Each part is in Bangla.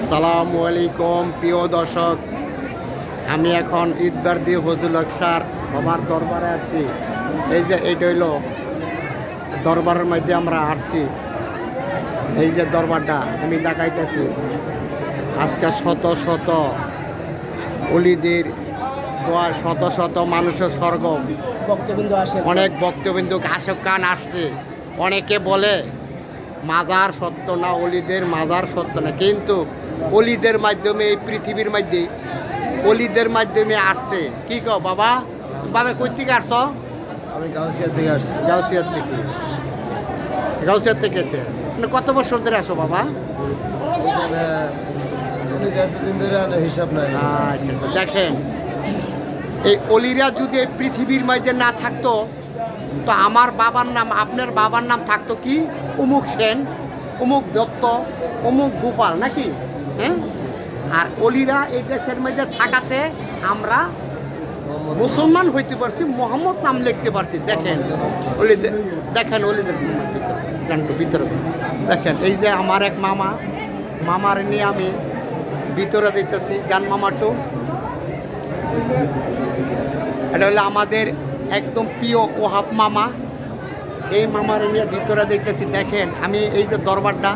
আসসালামু আলাইকুম প্রিয় দর্শক। আমি এখন ঈদবার দিয়ে ফজুল স্যার বাবার দরবারে আসছি এই যে এইটা হইল দরবারের মধ্যে আমরা আসছি। এই যে দরবারটা আমি দেখাইতেছি। আজকে শত শত অলিদের দোয়া শত শত মানুষের স্বর্গম বক্তবিন্দু আসে। অনেক বক্তবিন্দু আশক কান আসছে। অনেকে বলে মাজার সত্য না অলিদের মাজার সত্য না। কিন্তু অলিদের মাধ্যমে এই পৃথিবীর মধ্যে অলিদের মাধ্যমে আসছে। কি কো বাবা? বাবা কই থেকে আসছ? আমি গাউসিয়া থেকে আসছি। গাউসিয়ার থেকে। গাউসিয়ার থেকে এসে। মানে কত বছর ধরে আসো বাবা? হিসাব নাই। আচ্ছা আচ্ছা দেখেন। এই অলিরা যদি এই পৃথিবীর মধ্যে না থাকতো তো আমার বাবার নাম আপনার বাবার নাম থাকতো কি? অমুক সেন অমুক দত্ত অমুক গোপাল নাকি? হ্যাঁ? আর অলিরা এই দেশের মধ্যে থাকাতে আমরা মুসলমান হইতে পারছি, মোহাম্মদ নাম লিখতে পারছি। দেখেন দেখেন অলিদের জানতো, ভিতরে। দেখেন, এই যে আমার এক মামা, মামার নিয়ে আমি ভিতরে দিতেছি গান মামাটো এটা হলো আমাদের একদম প্রিয় ওহাব মামা। এই মামার নিয়ে ভিতরে দেখতেছি দেখেন, আমি এই যে দরবারটা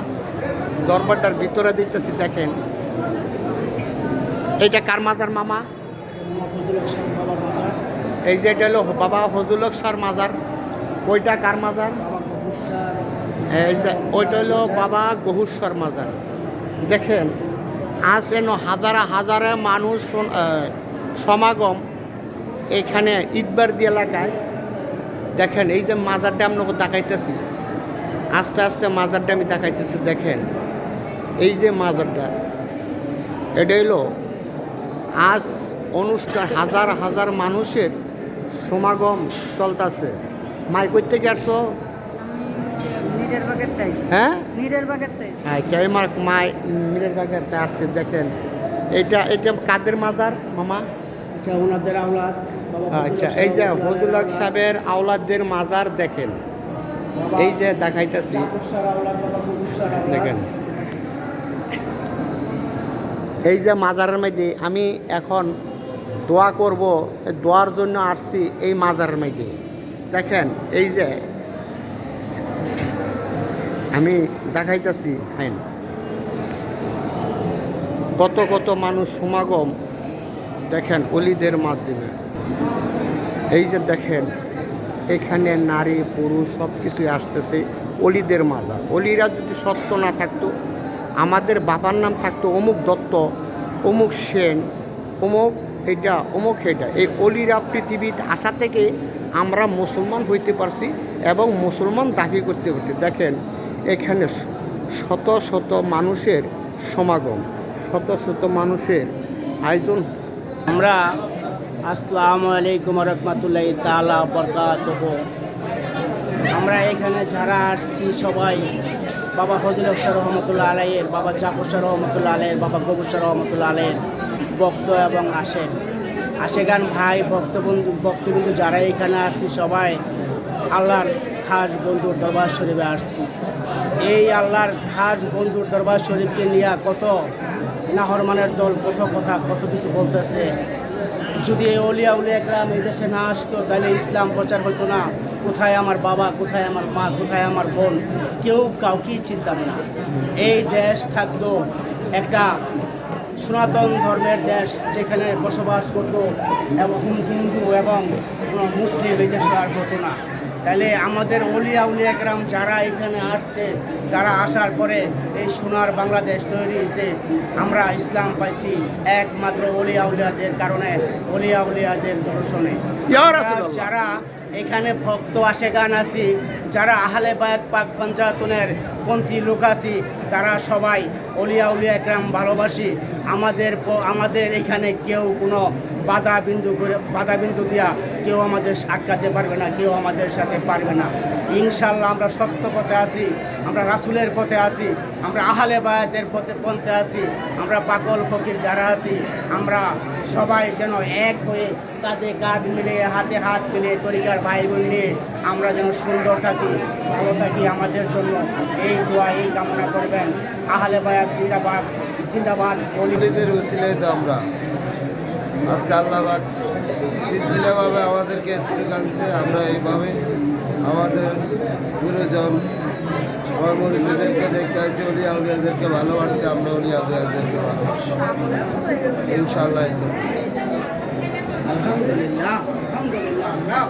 দরবারটার ভিতরে দেখতেছি দেখেন। এইটা কার মাজার, মামা? এই যে এটা হলো বাবা হজুলক সার মাজার। ওইটা কার মাজার? ওইটা হলো বাবা গহুশ্বর মাজার। দেখেন, আজ এন হাজারে হাজারে মানুষ সমাগম এখানে ঈদবারদি এলাকায়। দেখেন, এই যে মাজারটা আপনাকে দেখাইতেছি। আস্তে আস্তে মাজারটা আমি দেখাইতেছি, দেখেন। এই যে মাজারটা এটা হলো আজ অনুষ্ঠান হাজার হাজার মানুষের সমাগম চলতেছে। মাই করতে গেছো নিরের বাগেরটাই। হ্যাঁ? আচ্ছা এই মার মায় মিরের বাগানটা আসছে দেখেন। এটা এটা কাদের মাজার মামা? ওনাদের আওলাদ আচ্ছা এই যে হজুলক সাহেবের আওলাদদের মাজার দেখেন। এই যে দেখাইতেছি। দেখেন। এই যে মাজারের মধ্যে আমি এখন দোয়া করব দোয়ার জন্য আসছি এই মাজারের মধ্যে। দেখেন, এই যে আমি দেখাইতেছি, আইন। কত কত মানুষ সমাগম দেখেন অলিদের মাধ্যমে। এই যে দেখেন, এখানে নারী, পুরুষ সব কিছুই আসতেছে অলিদের মাজার। অলিরা যদি সত্য না থাকতো আমাদের বাবার নাম থাকতো অমুক দত্ত, অমুক সেন, অমুক এটা অমুক এটা। এই অলিরা পৃথিবীতে আসা থেকে আমরা মুসলমান হইতে পারছি এবং মুসলমান দাবি করতে পারছি। দেখেন, এখানে শত শত মানুষের সমাগম, শত শত মানুষের আয়োজন। আমরা আসসালামু আলাইকুম রহমতুল্লাহ তালা বরকাত আমরা এখানে যারা আসছি সবাই বাবা ফজল অফসার রহমতুল্লাহ আলাইয়ের বাবা জাফর শাহ রহমতুল্লাহ আলাইয়ের বাবা গবুর শাহ রহমতুল্লাহ আলাইয়ের ভক্ত এবং আসেন। আশেগান ভাই, ভক্তবন্ধু, ভক্তবিন্দু যারা এখানে আসছি, সবাই আল্লাহর খাস বন্ধুর দরবার শরীফে আসছি। এই আল্লাহর খাস বন্ধুর দরবার শরীফকে নিয়ে কত নাহরমানের দল, কত কথা, কত কিছু বলতেছে। যদি এই অলিয়া উলিয়া একরাম এই দেশে না আসতো, তাহলে ইসলাম প্রচার হতো না। কোথায় আমার বাবা কোথায় আমার মা কোথায় আমার বোন? কেউ কাউকেই চিন্তাম না। এই দেশ থাকতো একটা সনাতন ধর্মের দেশ যেখানে বসবাস করতো এবং হিন্দু এবং কোনো মুসলিম এই দেশে আর হতো না। তাহলে আমাদের অলিয়া উলিয়া গ্রাম যারা এখানে আসছে তারা আসার পরে এই সোনার বাংলাদেশ তৈরি হয়েছে। আমরা ইসলাম পাইছি একমাত্র অলিয়া উলিয়াদের কারণে অলিয়া উলিয়াদের দর্শনে। যারা এখানে ভক্ত আসে, গান আছি যারা আহলে বায়াত, পাক পঞ্চায়তনের পন্থী লোক আছি তারা সবাই অলিয়া উলিয়া একরাম ভালোবাসি। আমাদের আমাদের এখানে কেউ কোনো বাধা বিন্দু করে বাধা বিন্দু দিয়া কেউ আমাদের আটকাতে পারবে না, কেউ আমাদের সাথে পারবে না। ইনশাল্লাহ আমরা সত্য পথে আছি, আমরা রাসুলের পথে আছি, আমরা আহালে বায়াতের পথে পন্থে আছি, আমরা পাগল ফকির যারা আছি, আমরা সবাই যেন এক হয়ে কাঁধে কাঁধ মিলে হাতে হাত মিলে তরিকার ভাই বোন নিয়ে আমরা যেন সুন্দর থাকি, ভালো থাকি আমাদের জন্য। এই দোয়া, এই কামনা করবেন। আহালে বায়াত জিন্দাবাদ জিন্দাবাদ। বলি অলিদের উসিলাই তো আমরা। আজকে আল্লাহবাদ সিলসিলাভাবে আমাদেরকে তুলে আনছে, আমরা এইভাবে আমাদের গুরুজন আমার মুরব্বীদেরকে দেখতে আছি অলি আউলিয়াদেরকে ভালোবাসছি, আমরা উনি আউলিয়াদেরকে ভালোবাসি। ইনশাল্লাহ তো। আলহামদুলিল্লাহ আলহামদুলিল্লাহ